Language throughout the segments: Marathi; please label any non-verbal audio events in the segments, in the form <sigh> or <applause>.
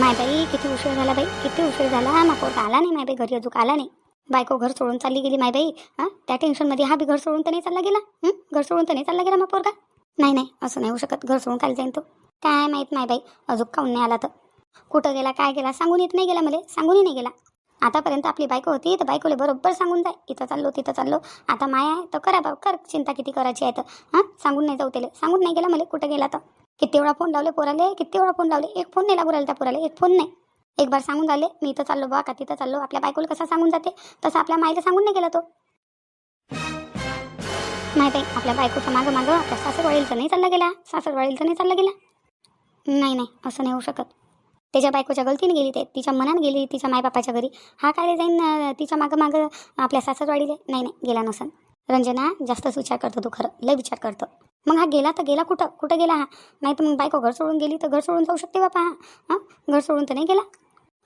माय बाई किती उशीर झाला बाई किती उशीर झाला? हा पोरगा आला नाही माय बाई घरी अजून आला नाही. बायको घर सोडून चालली गेली माय बाई. हां त्या टेन्शनमध्ये हा बी घर सोडून तर नाही चालला गेला? घर सोडून तर नाही चालला गेला मा पोरगा? नाही नाही असं नाही होऊ शकत. घर सोडून काय जाईन तो. काय माहीत माय बाई अजून काऊन नाही आला तर? कुठं गेला काय गेला सांगून येत नाही गेला मला सांगूनही नाही गेला. आतापर्यंत आपली बायको होती तर बायकोले बरोबर सांगून जाय. इथं चाललो तिथं चाललो. आता माया आहे तर करा बा कर. चिंता किती करायची आहे तर? हां? सांगून नाही जाऊ त्याला. सांगून नाही गेला मला कुठं गेला तर? किती वेळा फोन लावले पोराले? किती वेळा फोन लावले? एक फोन नाही लागू राहिला त्या पोराला एक फोन नाही. एक बार सांगून झाले मी इथं चाललो बा का तिथं चाललो आपल्या बायकोला कसा सांगून जाते? तसं आपल्या माईला सांगून नाही गेला तो. नाही ताई आपल्या बायकोच्या मागं मागं आपल्या सासरवाडीला नाही चालला गेला सासरवाडीला तर नाही चालला गेला. नाही नाही असं नाही होऊ शकत. त्याच्या बायकोच्या गलतीने गेली ते तिच्या मनात गेली तिच्या मायबापाच्या घरी. हा काय जाईन तिच्या मागं मागं आपल्या सासरवाडीला? नाही नाही गेला नसन. रंजना जास्तच विचार करतो तू खरं लय विचार करतो. मग हा गेला तर गेला कुठं? कुठं गेला हा? नाही तर मग बायको घर सोडून गेली तर घर सोडून जाऊ शकते बापा हा. हां? घर सोडून तर नाही गेला.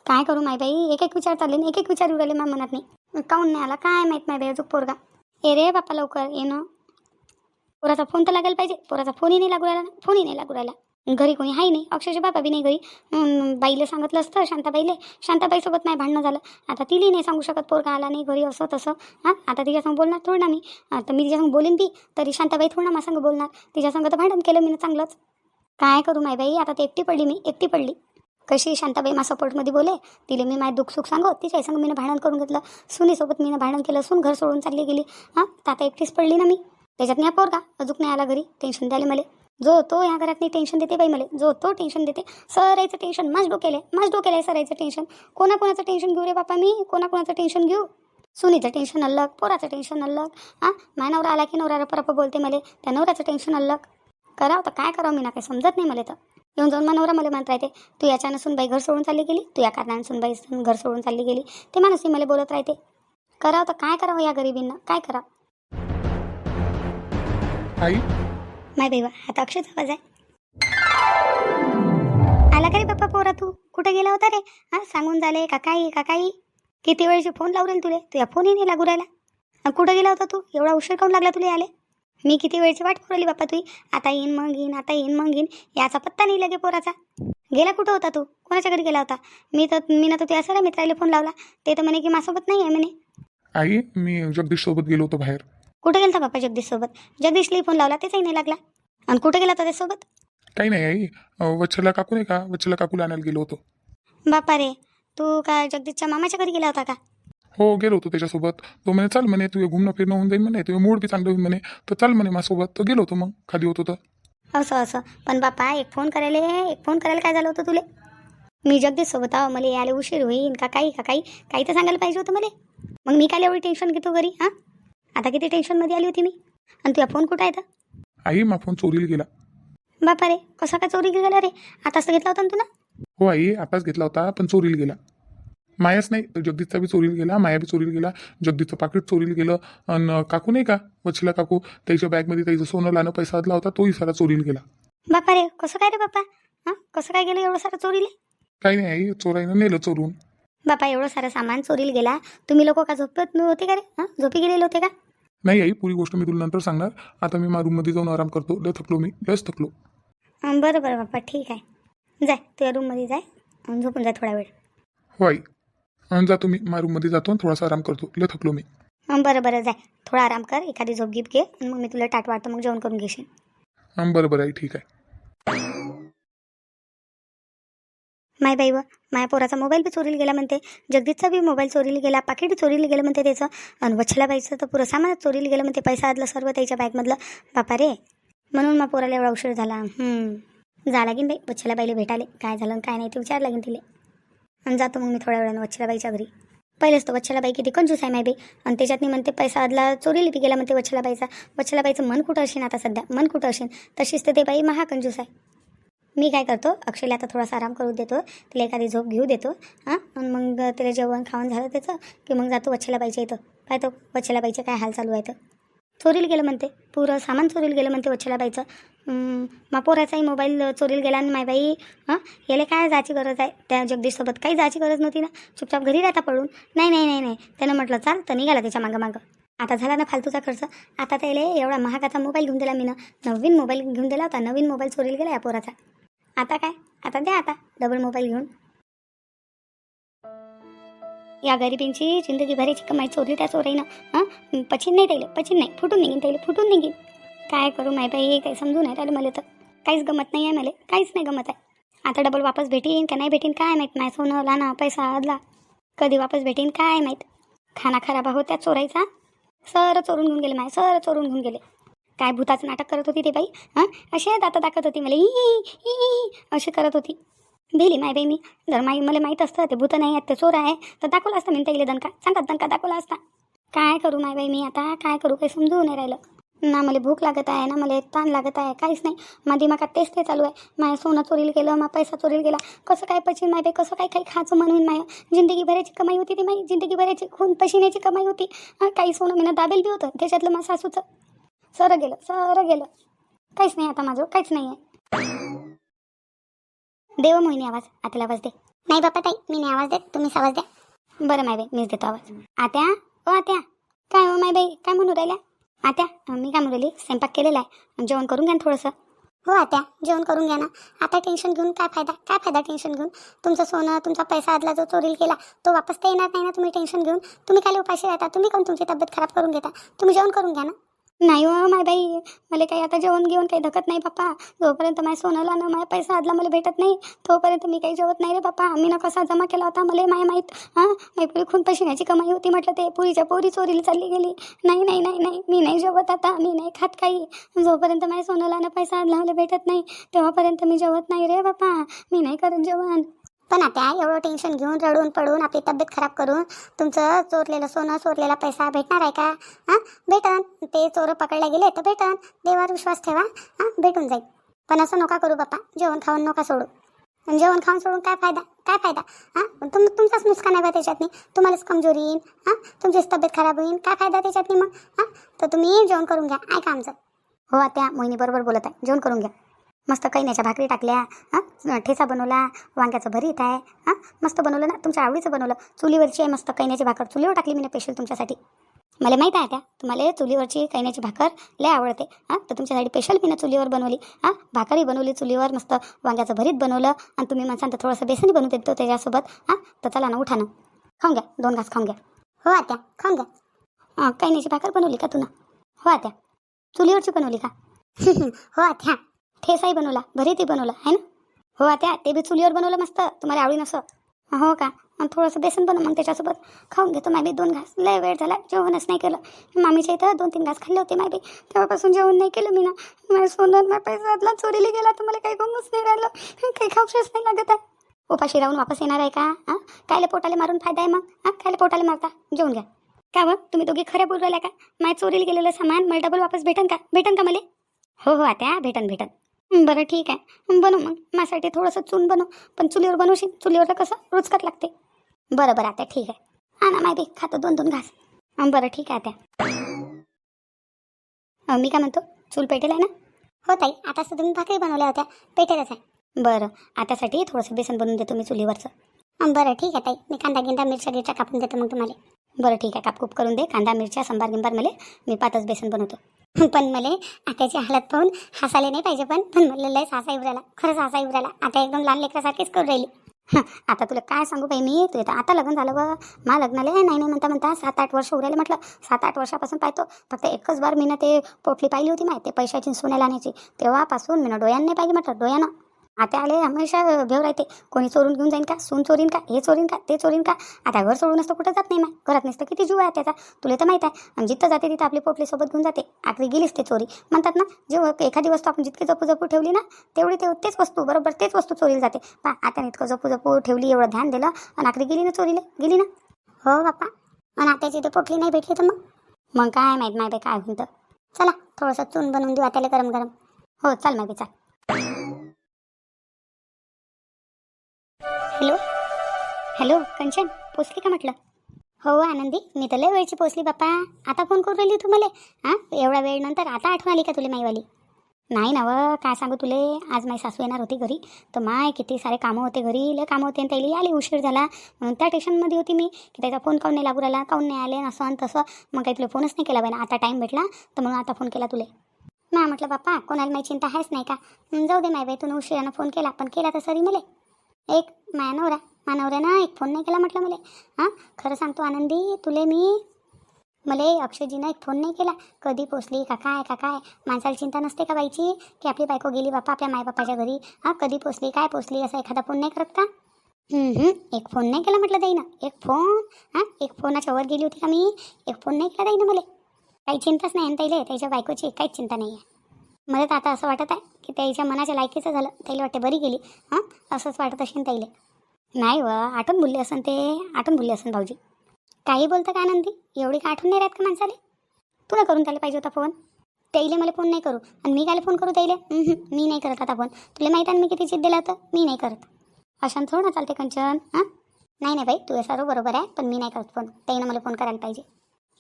काय करू माय बाई? एक एक विचार चालले एक एक विचार उराले माझ्या मनात नाही काऊन नाही आला? काय माहीत माय बाई? अजून पोरगा. ए रे बापा लवकर ये ना. पोराचा फोन तर लागायला पाहिजे. पोराचा फोनही नाही लागू राहिला फोनही नाही लागू राहिला. घरी कोणी आहे नाही. अक्षरशः बाबा बी नाही घरी. बाईला सांगितलं असतं शांताबाईले. शांताबाईसोबत नाही भांडणं झालं. आता तिला नाही सांगू शकत पोरगा आला नाही घरी असं तसं. हां आता तिच्यासंग बोलणार थोडं ना मी. आता मी तिच्यासंग बोलेन बी तरी शांताबाई थोडं ना माझ्यासंग बोलणार. तिच्यासंग तर भांडण केलं मी चांगलंच. काय करू माय बाई आता ते एकटी पडली मी एकटी पडली. कशी शांताबाई मा सपोर्टमध्ये बोले? तिले मी माझं दुःख सुख सांगो तिच्या संग मीनं भांडण करून घेतलं. सुनीसोबत मीनं भांडण केलं सून घर सोडून चालली गेली. हां तर आता एकटीच पडली ना मी. त्याच्यात नाही पोरगा अजून नाही आला घरी. टेन्शन द्यायला मला. जो तो या घरात नाही टेन्शन देते बाई मला. जो तो टेन्शन देते. सरायचं टेन्शन माझ डोक्याला आहे. माझ डोक्याला आहे सरायचं टेन्शन कोणाकोणाचं टेन्शन घेऊ रे बापा मी? कोणाकोणाचं टेन्शन घेऊ? सुनीचं टेन्शन अलग पोराचं टेन्शन अलग. हां? माय नवरा आला की नवरा परप बोलते मला. त्या नवऱ्याचं टेन्शन अलग. करावं तर काय करावं मी ना काही समजत नाही मला तर. येऊन जाऊन नवरा मला म्हणत राहते तू याच्यानं सुनबाई घर सोडून चालली गेली? तू या कारणानं सुनबाई घर सोडून चालली गेली? ते माणूसही मला बोलत राहते करावं तर काय करावं या गरिबींना? काय करावं? माय बेवा आता अक्षयचा आवाज आहे. आला का रे पप्पा पोरा तू? कुठे गेला होता रे? हा सांगून झाले काकाई काकाई. किती वेळची फोन लावू तुले? तुझ्या फोनही नाही लागू राहिला. कुठं गेला होता तू? एवढा उशीर काऊन लागला तुला आले मी किती वेळची वाट पुरवली बाप्पा तुई? आता येईन मग येईन आता येईन मग येईन याचा पत्ता नाही लगे पोराचा. गेला कुठं होता तू? कोणाच्या घरी गेला होता? मी तर मी ना तर तुझ्या सरा मित्राला फोन लावला. ते तर म्हणे की माझ्यासोबत नाही आहे म्हणे. आई मी जगदीश सोबत गेलो होतो बाहेर. कुठे गेलता बाप्पा जगदीशसोबत? जगदीशलाही फोन लावला त्याचाही नाही लागला. आणि कुठे गेला होता त्यासोबत काही नाही आई अं, वत्सला काकू नाही का? वत्सला काकूला आणायला गेलो होतो. बापा रे तू का जगदीशच्या मामाच्या घरी गेला होता का? हो गेलो होतो त्याच्यासोबत. तो म्हणे चाल म्हणे तुझे घुमणं फिरणं होऊन जाईल म्हणे तुझे मूड बी चांगलं होईल म्हणे. तर चाल म्हणे माझ्यासोबत. तर गेलो होतो मग खाली होतो तर असं असं. पण बापा एक फोन करायला एक फोन करायला काय झालं होतं तुले? मी जगदीश सोबत आहो मला यायला उशीर होईन का काही का काही? काही तर सांगायला पाहिजे होतं मला. मग मी काय एवढी टेन्शन घेतो घरी हां? आता किती टेन्शनमध्ये आली होती मी? आणि तुझा फोन कुठं आहे तर? आई मा फोन चोरीला गेला. बापा रे कसा काय चोरी गेला रे? आताच तर घेतला होता ना तू ना हो आई आताच घेतला होता पण चोरीला गेला. मायाच नाही तर जगदीशचा बी चोरीला गेला माया बी चोरीला गेला जगदीशचं पाकिट चोरीला गेलं आणि काकू नाही का वच्छला काकू त्याच्या बॅगमध्ये त्याचं सोनं लाणं पैसा आदला होता तोही सारा चोरीला गेला. बापा रे कसं काय रे बापा? हां? कसं काय गेलं एवढं सारं चोरीले? काही नाही आई चोराईनं नेलं चोरून. बापा एवढं सारं सामान चोरीला गेला तुम्ही लोक का झोपत होते का रे? हां? झोपी गेलेले होते का? नाही आई पुरी गोष्ट मी तुला नंतर सांगणार. आता मी माझ्या रूममध्ये जाऊन आराम करतो. लय थकलो मी. लयच थकलो. अं, बरं बरं बाप्पा ठीक आहे. जाय तुझ्या रूममध्ये जाय अन् झोपून जाय थोडा वेळ. हो आई. अन् जातो मी माझ्या रूममध्ये जातो आणि थोडासा आराम करतो. लय थकलो मी. अं, बरं बरं जाय थोडा आराम कर. एखादी झोप गिप घे. आणि मग मी तुला टाट वाटतो मग जेवण करून घेशील. अं, बरं बरं आई ठीक आहे. माय बाई व माया पोराचा मोबाईल बी चोरीला गेला म्हणते. जगदीशचा बी मोबाईल चोरीला गेला पाकिट चोरीला गेलं म्हणते त्याचं. आणि वच्छलाबाईचं तर पुरं सामान चोरीला गेलं म्हणते पैसा आदलं सर्व त्याच्या बॅगमधलं. बापा रे म्हणून मग पोराला एवढा उशीर झाला. हम्म. जा लागीन बाई वच्छलाबाईला भेटाले. काय झालं आणि काय नाही ते विचार लागेल तिले. आणि जातो मग मी थोड्या वेळानं वच्छलाबाईच्या घरी. पहिलेच तर वच्छलाबाई किती कंजूस आहे माय आणि त्याच्यात मी म्हणते पैसा आदला चोरीला बी गेला म्हणते वच्छलाबाईचा. वच्छलाबाईचं मन कुठं असेल आता सध्या? मन कुठं असेल तशीच तर ते बाई महाकंजूस आहे. मी काय करतो अक्षयला आता थोडासा आराम करू देतो तिला एखादी झोप घेऊ देतो हां? मग तिला जेवण खावण झालं त्याचं की मग जातो वच्छलाबाईच्या इथं. पाहतो पाहिजे काय हाल चालू आहे तर? चोरीला गेलं म्हणते पुरं सामान चोरीला गेलं म्हणते वच्छला बाईचं. मापोराचाही मोबाईल चोरीला गेला आणि माय बाई हां? याला काय जायची गरज आहे? त्या जगदीशसोबत काही जायची गरज नव्हती ना? चुपचाप घरी राहता पडून नाही नाही नाही नाही. त्यानं म्हटलं चाल तर निघाला त्याच्या मागं मागं. आता झाला ना फालतूचा खर्च. आता त्याला एवढा महागाचा मोबाईल घेऊन दिला मी ना नवीन मोबाईल घेऊन दिला होता. नवीन मोबाईल चोरीला गेला या पोराचा. आता काय? आता द्या आता. डबल मोबाईल घेऊन. या गरिबींची जिंदगी भराची कमाई चोरी त्या चोरीनं? हां? पचिन नाही त्याला पचिन नाही. फुटून निघीन त्याला फुटून निघीन. काय करू माय बाई? काही समजून नाही राहिलं मला तर. काहीच गमत नाही आहे मला. काहीच नाही गमत आहे. आता डबल वापस भेटीन का नाही भेटीन? काय माहीत? माय सोनं लाना पैसा आदला कधी वापस भेटीन? काय माहीत? खाना खराब खराबा होत्या चोरायचा? सर चोरून घेऊन गेले माय सर चोरून घेऊन गेले. काय भूताचं नाटक करत होती ते बाई? हां? असे दाता दाखवत होती मला. ई ई अशी करत होती. भेली माय बाई मी जर माई मला माहीत असतं ते भूत नाही आहेत ते चोर आहे तर दाखवलं असतं मी त्याला दणका. सांगतात दणका दाखवला असता. काय करू माय बाई मी आता? काय करू? काही समजू नाही राहिलं. ना मला भूक लागत आहे ना मला ताण लागत आहे काहीच नाही. माझ्या दिमागात तेच ते चालू आहे. माझ्या सोनं चोरीला गेलं मा पैसा चोरीला गेला. कसं काय पची माय बाई? कसं काय काही खायचं म्हणून माय? जिंदगी भरायची कमाई होती ती माई जिंदगी भरायची खून पशिन्याची कमाई होती. काही सोनं मी दाबेल बी होतं. त्याच्यातलं माझं सासूचं. सरं गेलं सर गेलं. काहीच नाही आता माझं काहीच नाही आहे देव मोहिनी आवाज आत्याला आवाज दे. नाही बापा ताई मी नाही आवाज देत तुम्हीच आवाज द्या. बरं माय बाई मीच देतो आवाज. आत्या ओ आत्या काय हो माय बाई काय म्हणू राहिल्या? आत्या मी काय म्हणू राहिली? स्वयंपाक केलेला आहे. जेवण करून घ्या ना थोडंसं. हो आत्या जेवण करून घ्या ना. आता टेन्शन घेऊन काय फायदा? काय फायदा टेन्शन घेऊन? तुमचं सोनं तुमचा पैसा आदला जो चोरील केला तो वापस तर येणार नाही ना तुम्ही टेन्शन घेऊन? तुम्ही काय उपाशी राहता? तुम्ही कोण तुमची तब्येत खराब करून घेता? तुम्ही जेवण करून घ्या ना. नाही हो माय बाई. मला काही आता जेवण घेऊन काही धकत नाही पप्पा. जोपर्यंत माझ्या सोनंला ना माझ्या पैसा आदला मला भेटत नाही तोपर्यंत मी काही जेवत नाही रे पप्पा. मी ना कसा जमा केला होता मला माय माहीत हां? माझी पुरी खून पशिन्याची कमाई होती म्हटलं ते. पुरीच्या पोरी चोरीला चालली गेली. नाही नाही नाही नाही. मी नाही जेवत आता मी नाही खात काही. जोपर्यंत माझ्या सोनंला ना पैसा आदला मला भेटत नाही तेव्हापर्यंत मी जेवत नाही रे बाप्पा मी नाही करत जेवण. पण आता एवढं टेन्शन घेऊन रडून पडून आपली तब्येत खराब करून तुमचं चोरलेलं सोनं चोरलेला पैसा भेटणार आहे का? हां? भेटन. ते चोर पकडले गेले तर भेटन. देवावर विश्वास ठेवा. हां? भेटून जाईल. पण असं नका करू बाप्पा. जेवण खाऊन नका सोडू. जेवण खाऊन सोडून काय फायदा? काय फायदा? हां? तुम तुमचाच नुकसान आहे बा त्याच्यातनी. तुम्हालाच कमजोरी येईन. हां? तुमचीच तब्येत खराब होईल काय फायदा त्याच्यातनी मग? हां? तर तुम्ही जेवण करून घ्या. ऐका आमचं. हो त्या मोहिनी बरोबर बोलत आहे. जेवण करून घ्या. मस्त कैन्याच्या भाकरी टाकल्या हां? ठेचा बनवला वांग्याचं भरीत आहे हां? मस्त बनवलं ना? तुमच्या आवडीचं बनवलं. चुलीवरची आहे मस्त कैन्याची भाकर. चुलीवर टाकली मी स्पेशल तुमच्यासाठी. मला माहीत आहे त्या. तुम्हाला चुलीवरची कैन्याची भाकर लय आवडते हां? तर तुमच्यासाठी स्पेशल मी ना चुलीवर बनवली हां? भाकरही बनवली चुलीवर मस्त वांग्याचं भरीत बनवलं आणि तुम्ही म्हणसान तर थोडंसं बेसनही बनवून देतो त्याच्यासोबत हां? तर चला ना उठा ना. खाऊन घ्या. दोन घास खाऊन घ्या. हो आत्या. खाऊन घ्या. हां कैन्याची भाकर बनवली का तू ना? हो आत्या. चुलीवरची बनवली का? <laughs> हो आत्या. ठेसाही बनवला भरीतही बनवला आहे ना? हो आता ते बी चुलीवर बनवलं मस्त तुम्हाला आवडी नसं हो का? मग थोडंसं बेसन बनव मग त्याच्यासोबत. खाऊन घेतो माय बी दोन घास. लय वेळ झाला जेवणच नाही केलं. मामीच्या इथं दोन तीन घास खाल्ले होते माय बी. तेव्हापासून जेवण नाही केलं मी ना. माझ्या सोनं माझ्या पैसा चोरीला गेला तर मला काही गमच नाही राहिलं. काही खाऊशच नाही लागत आहे. उपाशी राहून वापस येणार आहे का? हां? कायले पोटाले मारून फायदा आहे मग? हां? कायले पोटाले मारता? जेवून घ्या. का मग तुम्ही दोघे खऱ्या बोलू राहिल्या का? माय चोरीला गेलेलं सामान मला डबल वापस भेटन का? भेटन का मला? हो हो आता भेटन भेटन. बरं ठीक आहे. बनव मग. माझ्यासाठी थोडंसं चून बनव. पण चुलीवर बनवशील? चुलीवर कसं? रुचकट लागते. बरं बरं आता ठीक आहे. हा ना माहिती खातो दोन दोन घास. बरं ठीक आहे आता. मी काय म्हणतो? चूल पेटेल आहे ना? हो ताई. आता तुम्ही भाकरी बनवल्या होत्या. पेटेलच आहे. बरं आतासाठी थोडंसं बेसन बनवून देतो मी चुलीवरचं. बरं ठीक आहे ताई. मी कांदा गिंदा मिरच्या गिरच्या कापून देतो मग तुम्हाला. बरं ठीक आहे. कापकूप करून दे. कांदा मिरच्या संबार गिंबार मला. मी पातच बेसन बनवतो. <laughs> पण मला आत्याची हालत पाहून हसायला नाही पाहिजे पण. पण मला लयच हसा येऊ राहिला. खरंच हसा येऊ राहिला. आता एकदम लहान लेकरासारखीच करू राहिली. आता तुला काय सांगू बाई मी? तू येतो आता लग्न झालं व मा लग्नाला नाही नाही म्हणता म्हणता सात आठ वर्ष उरायला म्हटलं. सात आठ वर्षापासून पाहतो. फक्त एकच बार मी ना ते पोटली पाहिली होती माहिती पैशाची सोन्याला आणायची. तेव्हापासून मी ना डोळ्यानं नाही पाहिजे म्हटलं. डोळ्यानं. आता आले हमेशा भेव राहते. कोणी चोरून घेऊन जाईन का? सून चोरीन का? हे चोरीन का? ते चोरीन का? आता घर सोडून असतं कुठं जात नाही मग. घरात नसतं किती जीव आहे त्याचा? तुला तर माहीत आहे. आणि जिथं जाते तिथं आपली पोटली सोबत घेऊन जाते. आखरी गेलीच ते चोरी. म्हणतात ना जेव्हा एखादी वस्तू आपण जितकी जपू जपू ठेवली ना तेवढी ते तेच वस्तू बरोबर? तेच वस्तू चोरीला जाते. पा आता इतकं जपू जपू ठेवली एवढं ध्यान दिलं आणि आखरी गेली ना चोरीला? गेली ना? हो बाप्पा. आणि आत्याची तर पोटली नाही भेटली तर मग? मग काय माहीत माहिती आहे काय म्हणतं चला थोडंसं चून बनवून देऊ आत्याला गरम गरम हो चाल माहिती चाल. हॅलो? हॅलो कंचन पोचली का म्हटलं? हो, हो आनंदी. मी तर लय वेळची पोचली बाप्पा. आता फोन करून राहिली तू मला हां? एवढा वेळ नंतर आता आठवण आली का तुला माईवाली? नाही ना व काय सांगू तुले? आज माझी सासू येणार होती घरी. तर माय किती सारे कामं होते घरी. लय कामं होते आणि त्याला आली उशीर झाला. म्हणून त्या टेन्शनमध्ये होती मी की त्याचा फोन काऊन नाही लागू राहिला? काऊन नाही आले? असं आणि तसं. मग काही तुला फोनच नाही केला बाई आता टाईम भेटला तर म्हणून आता फोन केला तुले. ना म्हटलं बाप्पा कोणाला माझी चिंता आहेच नाही का? जाऊ दे माय बाई तू उशिरानं फोन केला. पण केला तर सरी मला. एक माया नवरा मानवऱ्यानं एक फोन नाही केला म्हटलं मला. हां? खरं सांगतो आनंदी तुले मी मला अक्षयजीनं एक फोन नाही केला. कधी पोचली? का काय का काय माणसाला चिंता नसते का बाईची? की आपली बायको गेली बापा आपल्या मायबापाच्या घरी. हां? कधी पोचली? काय पोचली? असा एखादा फोन नाही करत का? एक फोन नाही केला म्हटलं ताईनं एक फोन हां? एक फोनाच्या वर गेली होती का मी? एक फोन नाही केला ताईनं मला. काही चिंताच नाही आणि ताईले. त्याच्या बायकोची काहीच चिंता नाही आहे मला तर आता असं वाटत आहे की त्याच्या मनाच्या लायकीचं झालं त्याला वाटते बरी गेली. हां? असंच वाटत असेल ताईले नाही व आठवून बोलले असन ते. आठवण बोलले असन भाऊजी. काही बोलतं का आनंदी एवढी का आठवण नाही राहत का माणसाले? तुला करून त्याला पाहिजे होता फोन त्याईले मला फोन नाही करू. आणि मी काय फोन करू त्याईले? मी नाही करत आता फोन तुला माहीत आहे ना मी किती चित दिला होतं मी नाही करत. अशान थोडं ना चालते कंचन हां? नाही नाही बाई तू सर्व बरोबर आहे पण मी नाही करत फोन त्याईनं मला फोन करायला पाहिजे.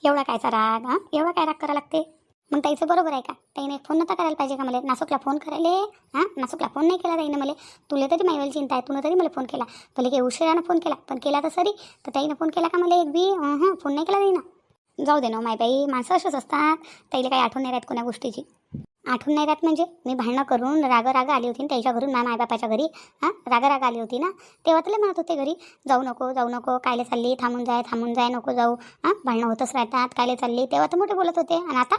एवढा कायचा राग हां? एवढा काय राग करायला लागते? मग ताईचं बरोबर आहे का? ताईने फोन नव्हता करायला पाहिजे का मला? नासुकला फोन करायला. हां? नासुकला फोन नाही केला ताईनं मला. तुला तरी माईवाली चिंता आहे. तुला तरी मला फोन केला. भले काही उशिरानं फोन केला पण केला तर सरी. तर ताईनं फोन केला का मला एक बी? हां फोन नाही केला ताईनं. जाऊ दे ना हो माय बाई. माणसं असंच असतात. ताईला काही आठवण नाही राहत कोण्या गोष्टीची. आठवण नाही राहत म्हणजे मी भांडणं करून राग राग आली होती ना त्याच्या घरून माझ्या मायबापाच्या घरी. हां? राग राग आली होती ना? तेव्हा तुला म्हणत होते घरी जाऊ नको जाऊ नको. कायले चालली? थांबून जाय थांबून जाय नको जाऊ. हां? भांडणं होतच राहतात. कायले चालली? तेव्हा तर मोठे बोलत होते. आणि आता?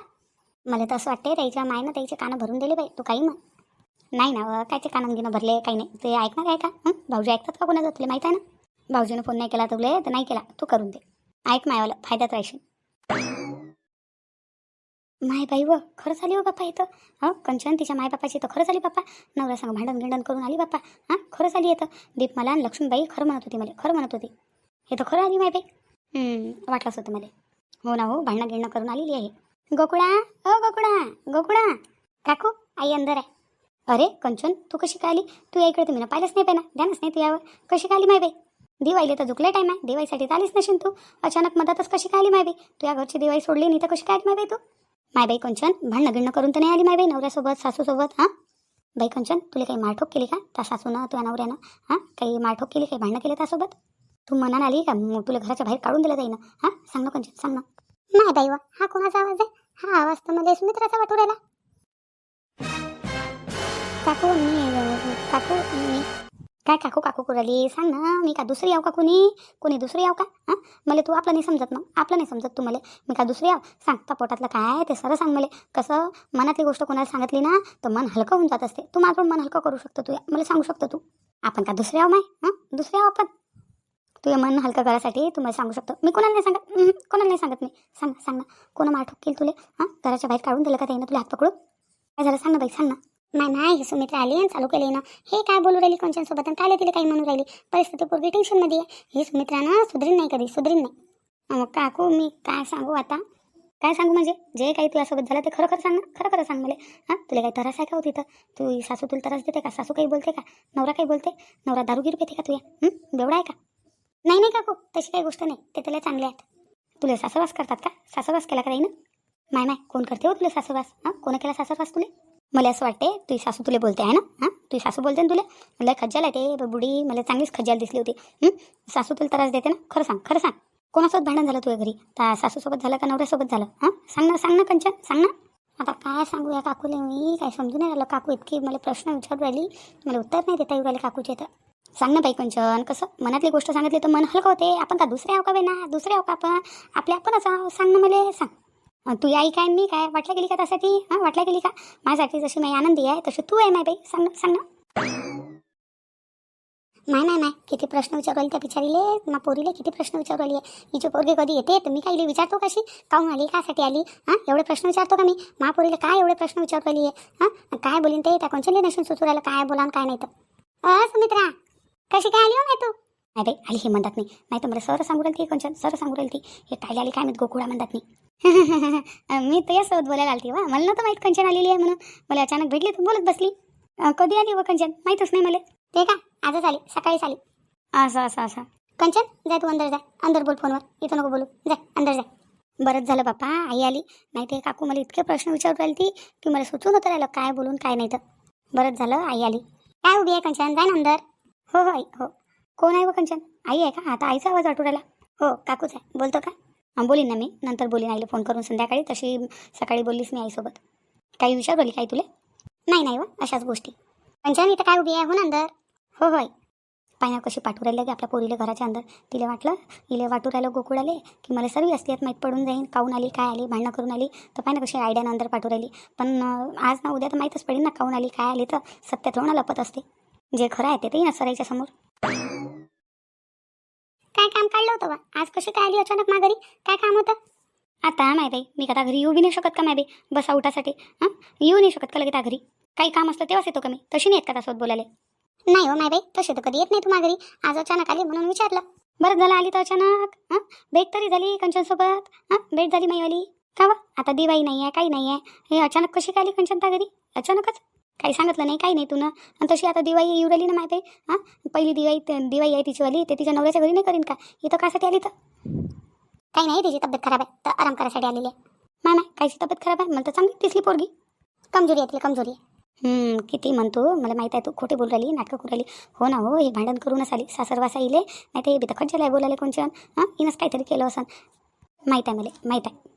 मला तर असं वाटते त्याच्या मायनं त्याचे कानं भरून दिले बाई तू काही मग. नाही ना व, कायचे कानं गिनं भरले काही नाही. ते ऐकणार आहे का? भाऊजी ऐकतात का कोणाचं? तुला माहीत आहे ना? भाऊजीनं फोन नाही केला तुले तर नाही केला. तू करून दे. ऐक मायवाला फायद्यात राहशील. माय बाई व खरंच आली हो बाप्पा इथं. हं? कंचन तिच्या मायबापाची तर खरंच आली बाप्पा. नवरा सांग भांडण गिंडण करून आली बाप्पा. हां? खरंच आली येतं दीपमाला आणि लक्ष्मीबाई खरं म्हणत होती मला खरं म्हणत होती. हे तर खरं आली माय बाई. वाटलंच होतं मला. हो ना हो भांडणं गिंडणं करून आलेली आहे. गोकुळा? अ गोकुळा गोकुळा. काकू आई अंदर आहे. अरे कंचन तू कशी काय आली? तू या इकडे तुम्ही पाहिलंच नाही पाहिना ध्यानच नाही तू यावर. कशी काय आली माय बाई? दिवाळीला तर झुकले टाईम आहे. दिवाळीसाठी तर आलीच नशील तू. अचानक मधातच कशी काय आली माय बाई? तू या घरची दिवाळी सोडली नाही तर कशी काय आली माय बाई तू? माय बाई कंचन भांडणं गिणणं करून तर नाही आली माय बाई? नवऱ्यासोबत सासूसोबत हां? बाई कंचन तुला काही मारठोक केली का? त्या सासूनं तुझ्या नवऱ्यानं हां? काही मारठोक केली काही भांडणं केलं त्यासोबत तू मनानं आली का? मग तुला घराच्या बाहेर काढून दिलं जाईन. हां? सांग ना कंचन सांग ना. नाही बाई वा हा कोणाचा आवाज आहे? हा आवाज तर मला सुमित्राचा वाटू राहिला. काकू मी काकू मी काय काकू काकू कुराली? सांग ना मी का दुसरी आव का कोणी? कोणी दुसरी आव का? हां? मला तू आपलं नाही समजत मग आपलं नाही समजत तू मला. मी का दुसरी आव सांग त्या पोटातलं काय? ते सरळ सांग मला. कसं? मनातली गोष्ट कोणाला सांगितली ना तर मन हलकं होऊन जात असते. तू माझं मन हलकं करू शकतो तू मला सांगू शकतो तू? आपण का दुसरी आव माय? हां? दुसरी आव आपण? तुझे मन हलकं करायसाठी तू मला सांगू शकतो. मी कोणाला नाही सांगत? कोणाला नाही सांगत मी? सांग सांग ना. कोणा मारठोक केली तुले? हां? घराच्या बाहेर काढून दिलं का त्यानं तुला हात पकडून? काय झालं? सांग ना बाई सांग ना. नाही नाही सुमित्रा आली आणि चालू केली ना. हे काय बोलू राहिली कोणच्यासोबत आणि काय तिला काही म्हणून राहिली? परिस्थिती पूर्वी टेन्शनमध्ये आहे. हे सुमित्रानं सुधरीन नाही कधी सुधरीन नाही. मग काकू मी काय सांगू आता? काय सांगू म्हणजे? जे काही तुझ्यासोबत झालं ते खरं खरं सांग ना. खरं खरं सांग मला. हां? तुला काही त्रास आहे का हो तिथं? तू सासू तुला त्रास देते का? सासू काही बोलते का? नवरा काही बोलते? नवरा दारूगिरी पेते का तुया हं? बेवडा आहे का? नाही नाही काकू तशी काही गोष्ट नाही. ते त्याला चांगले आहेत. तुला सासवास करतात का? सासवास केला का नाही ना? माय माय कोण करते हो तुला सासवास हां? कोण केला सासवास तुले? मला असं वाटते तुझी सासू तुला बोलते आहे ना? हां? तुझी सासू बोलते ना तुला? मला खज्जाल आहे ते बुडी मला चांगलीच खज्जाल दिसली होती. सासू तुला त्रास देते ना? खरं सांग खरं सांग. कोणासोबत भांडण झालं तुझ्या घरी? तर सासूसोबत झालं का नवऱ्यासोबत झालं? हां? सांग ना सांग ना कंचन सांग ना. आता काय सांगू या काकूला मी? काय समजून नाही राहिलं. काकू इतकी मला प्रश्न विचारू राहिली. मला उत्तर नाही देता येऊ राहिले काकूचे तर. सांग ना बाई कंचन कसं? मनातली गोष्ट सांगितली तर मन हलकं होते. आपण का दुसरे आहो का ना दुसरे आहो का आपण? आपले आपणच आहो. सांग ना मला सांग. तू आई काय मी काय? वाटल्या गेली का त्यासाठी? हां वाटल्या गेली का? माझ्यासाठी जशी मी आनंदी आहे तशी तू आहे माय बाई. सांग ना सांग ना. नाही नाही नाही किती प्रश्न विचारू त्या बिचारीले. ना पोरीले किती प्रश्न विचारू आली आहे हिची पोरगी कधी येते? तर मी काही विचारतो कशी? काहून आली? कासाठी आली? हां एवढे प्रश्न विचारतो का मी? महापोरीला काय एवढे प्रश्न विचारू आली आहे हां काय बोलीन ते? त्या कोणच्या नसून सुचू राहिलं. काय बोला काय नाही तर. अ सुमित्रा कशी काय आली हो नाही तू? नाही बाई आली हे म्हणतात नाही. नाही तर मला सर सांगू राहिली ती कोणच्या सर सांगू राहिली ती. हे काय आली काय माहीत गोकुळा म्हणतात नाही. <laughs> मी तुझ्यासोबत बोलायला आलती वा. मला नव्हतं माहीत कंचन आलेली आहे म्हणून. मला अचानक भेटली तू बोलत बसली. कधी आली व कंचन? माहीतच नाही मला. ते का आजच आली सकाळीच आली. असं असं असं. कंचन जाय तू अंदर जा. अंदर बोल फोनवर. इथं नको बोलू. जाय अंदर जा. बरंच झालं बाप्पा आई आली. नाही ते काकू मला इतके प्रश्न विचारू राहिली ती की मला सुचून होतं राहिलं काय बोलून काय नाही तर. बरंच झालं आई आली. काय उभी आहे कंचन? जाय ना अंदर. हो हो आई हो. कोण आहे व कंचन? आई आहे का? आता आईचा आवाज वाटू राहिला. हो काकूच आहे. बोलतो का? बोलीन ना मी. नंतर बोलीन. आईला फोन करून संध्याकाळी. तशी सकाळी बोललीस मी आईसोबत. काही विचारवली आली काही तुले? नाही नाही व. अशाच गोष्टी. कंचन इथं काय उभी आहे? हो, हो, हो ना अंदर हो होय पायना कशी पाठवू राहिलं की आपल्या पोरीला घराच्या अंदर. तिला वाटलं इले वाटू राहिलं गोकुळाले की मला सर्व असलीत माहीत पडून जाईन. काऊन आली काय आली भांडणं करून आली. तर पायना कशी आयडियानं अंदर पाठवू राहिली. पण आज ना उद्या तर माहीतच पडेल ना काऊन आली काय आली. तर सत्य थोडं ना लपत असते. जे खरं आहे ते ना सराईच्या समोर. काय काम काढलं होतं बा? आज कशी काय आली अचानक माघारी? काय काम होतं? आता माय बाई मी का घरी येऊ बी नाही शकत का माय बाई? बसा उठासाठी हां? येऊ नाही शकत का लगेच त्या घरी? काही काम असलं तेव्हाच येतो का मी? तशी नाही येत का त्यासोबत बोलायला? नाही हो माय बाई तशी तर कधी येत नाही तू माघारी. आज अचानक आली म्हणून विचारलं. बरं झालं आली तर अचानक हां? भेट तरी झाली कंचनसोबत हां? भेट झाली माईवाली. का बा? आता दिवाळी नाही आहे काही नाही आहे हे अचानक कशी काय आली कंचन त्या घरी? अचानकच? काही सांगितलं नाही काही नाही तुनं आणि तशी आता दिवाळी येऊ राहिली ना माय आहे? हां? पहिली दिवाळी दिवाळी आहे तिचीवाली ते तिच्या नवऱ्याच्या घरी नाही करीन का? इथं कासाठी आली तर? काही नाही तिची तब्येत खराब आहे तर आराम करायसाठी आलेली आहे. नाही नाही कायची तब्येत खराब आहे? मला तर चांगली दिसली पोरगी. कमजोरी आहे तिला कमजोरी आहे. किती म्हणतो? मला माहीत आहे तू खोटी बोल राहिली नाटकं करू राहिली. हो ना हो हे भांडण करूनच आली सासरवासा येईल नाही तर हे बी तर आहे बोलायला कोणच्या? हां? हिनंच काहीतरी केलं असं माहीत आहे मला माहीत आहे.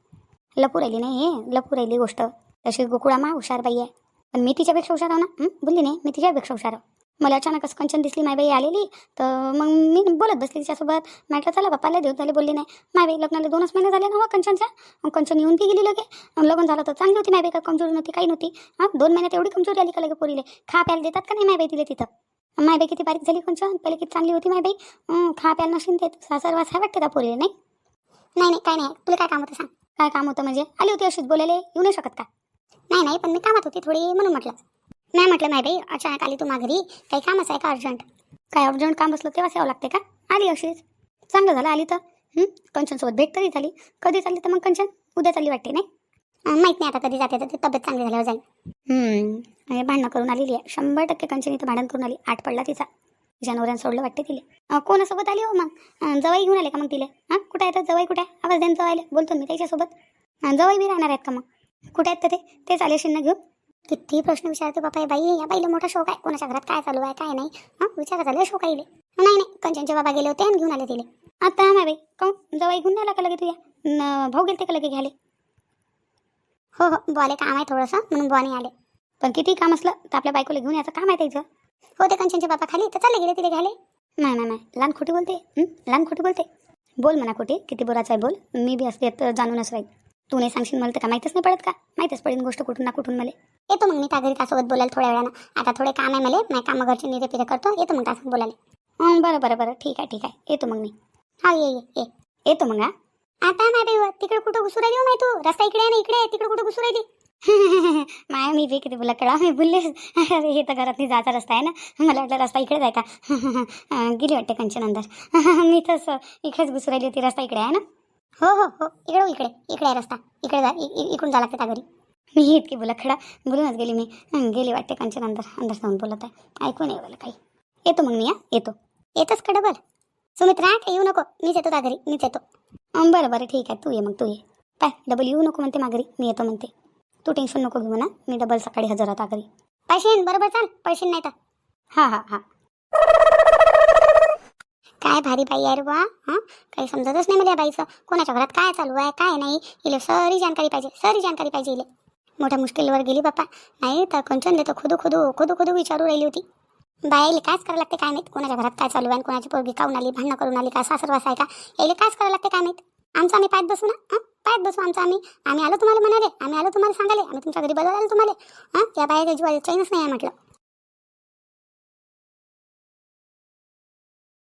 लपू राहिली नाही हे लपू राहिली गोष्ट. तशी गोकुळामा हुशारबाई हुशार बाई आहे. पण मी तिच्यापेक्षा हुशार आहो ना? बोलली नाही मी तिच्यापेक्षा हुशार आहो. मला अचानकच कंचन दिसली माय बाई आलेली तर मग मी बोलत बसली तिच्यासोबत. म्हटलं चला बापाला देऊ झाले बोलली नाही. माय बाई लग्नाला दोनच महिने झाले ना हो कंचनच्या? कंचन येऊन ती गेली लगे. लग्न झालं तर चांगली होती माय बाई का कमजोरी नव्हती काही नव्हती. हां? दोन महिन्यात एवढी कमजोरी आली का लगे पोरीले? खा प्यायला देतात का नाही माय बाई तिला तिथं? माय बाई किती बारीक झाली कंचन पहिले किती चांगली होती माय बाई हं, खा प्यायला नशीन देत सासर वास आहे वाटते त्या पोरीले नाही? नाही नाही काय नाही. तुला काय काम होतं सांग. काय काम होतं म्हणजे? आली होती अशीच बोलायला येऊ नाही शकत का? नाही नाही पण मी कामात होती थोडी म्हणून म्हटलं. नाही म्हटलं नाही बाई अचानक आली तू माघरी. काही कामच आहे का अर्जंट काय अर्जंट काम असलं तेव्हाच यावं लागते का? आली अशीच. चांगलं झालं आली तर. कंचनसोबत भेट तरी झाली. कधी चालली तर मग कंचन? उद्या चालली वाटते नाही? माहीत नाही आता कधी जाते तर ती तब्येत चांगली झाल्यावर जाईल म्हणजे भांडणं करून आलेली आहे. शंभर टक्के कंचन इथं भांडण करून आली. आठ पडला तिचा. तिच्या सोडलं वाटते तिले. कोणासोबत आली हो मग? जवाई घेऊन आले का मग तिले? हां कुठे तर? जवाई कुठे आहे? आवाज देऊन जवायला बोलतो मी त्याच्यासोबत. जवाई बी राहणार आहेत का मग? कुठे आहेत तर ते तेच आले ना घेऊन. किती प्रश्न विचारतो बापा हे बाई या बाईला मोठा शौक आहे. कोणाच्या घरात काय चालू आहे काय नाही. हां विचारा झालं शौक आहे नाही नाही कंचनचे बाबा गेले होते आणि घेऊन आले तिले. आता नाही बाई काऊन जवळ घेऊन आला का लगे तुझ्या? न भाऊ गेलते का लगे घ्याले हो हो बुवाले काम आहे थोडंसं म्हणून बुवाने आले. पण किती काम असलं तर आपल्या बायकोला घेऊन यायचं काम आहे त्याचं. हो ते कंचनचे बाबा खाली. तर चालले गेले तिथे घ्याले नाही नाही नाही लहान खोटी बोलते. लहान खोटी बोलते. बोल म्हणा खोटी किती बोलायचं आहे बोल. मी बी असते तर जाणूनच राहील तू नाही सांगशील मला तर का? माहीतच नाही पडत का? माहीतच पडेल गोष्ट कुठून ना कुठून मला. येतो मग मी त्या घरी त्यासोबत बोलायला थोड्या वेळानं. आता थोडे काम आहे मला. नाही कामं घरचे निरे पिरे करतो. येतो मग त्यासोबत बोलायला. हं, बरं बरं बरं. ठीक आहे ठीक आहे. येतो मग मी. हा ये ये ये. येतो मग हा. आता नाही बाई तिकडे कुठं घुसू राहिली हो माहिती तू? रस्ता इकडे आहे ना इकडे. आहे, तिकडे कुठं घुसू राहिली? <laughs> माया मी बी किती बोला कळा मी बोलले अरे हे तर घरात जायचा रस्ता आहे ना? मला वाटलं रस्ता इकडे जायचा. <laughs> का गेली वाटते कंचन अंदर <laughs> मी तसं इकडेच घुसू राहिली होती. रस्ता इकडे आहे ना? हो हो हो. इकडे हो, इकडे इकडे आहे रस्ता. इकडे जा इकडून जा लागते त्या घरी. मी इतकी बोला खडा बोलूनच गेली मी. गेली वाटते कांचन अंदर अंदर जाऊन बोलत आहे. ऐकून नाही बोला काही. येतो मग मी हा? येतो. येतच का डबल? सुमित्रा काय येऊ नको. मीच येतो त्या घरी मीच येतो. बरं बरं ठीक आहे. तू ये मग तू ये. पाय डबल येऊ नको म्हणते माघारी. मी येतो म्हणते. तू टेन्शन नको घेऊ ना मी डबल सकाळी हजर होता घरी. पैसे बरोबर चाल. पैसे नाही तर. हां हां हां. काय भारी बाई आहे बा हां? काही समजतच नाही मला बाईचं. कोणाच्या घरात काय चालू आहे काय नाही. इले सारी जानकारी पाहिजे सारी जानकारी पाहिजे इले मोठ्या मुश्किलवर गेली बाप्पा. नाही तर कंचनले तर खुदू खुदू खुदू खुदू विचारू राहिली होती. बाईले कायच करावं लागते काय माहीत? कोणाच्या घरात काय चालू आहे आणि कोणाची पोरगी काऊन आली भांडणं करून आली का सासरवास आहे का? यायले कायच करावं लागते काय माहीत? आमचं आम्ही पायत बसू ना हां? पायत बसू आमचं आम्ही. आम्ही आलो तुम्हाला म्हणाले आम्ही आलो तुम्हाला सांगाले आम्ही तुमच्या घरी बोलवलं आलो तुम्हाला. हां? या बायाच्या जीवाला चैनच नाही आहे म्हटलं.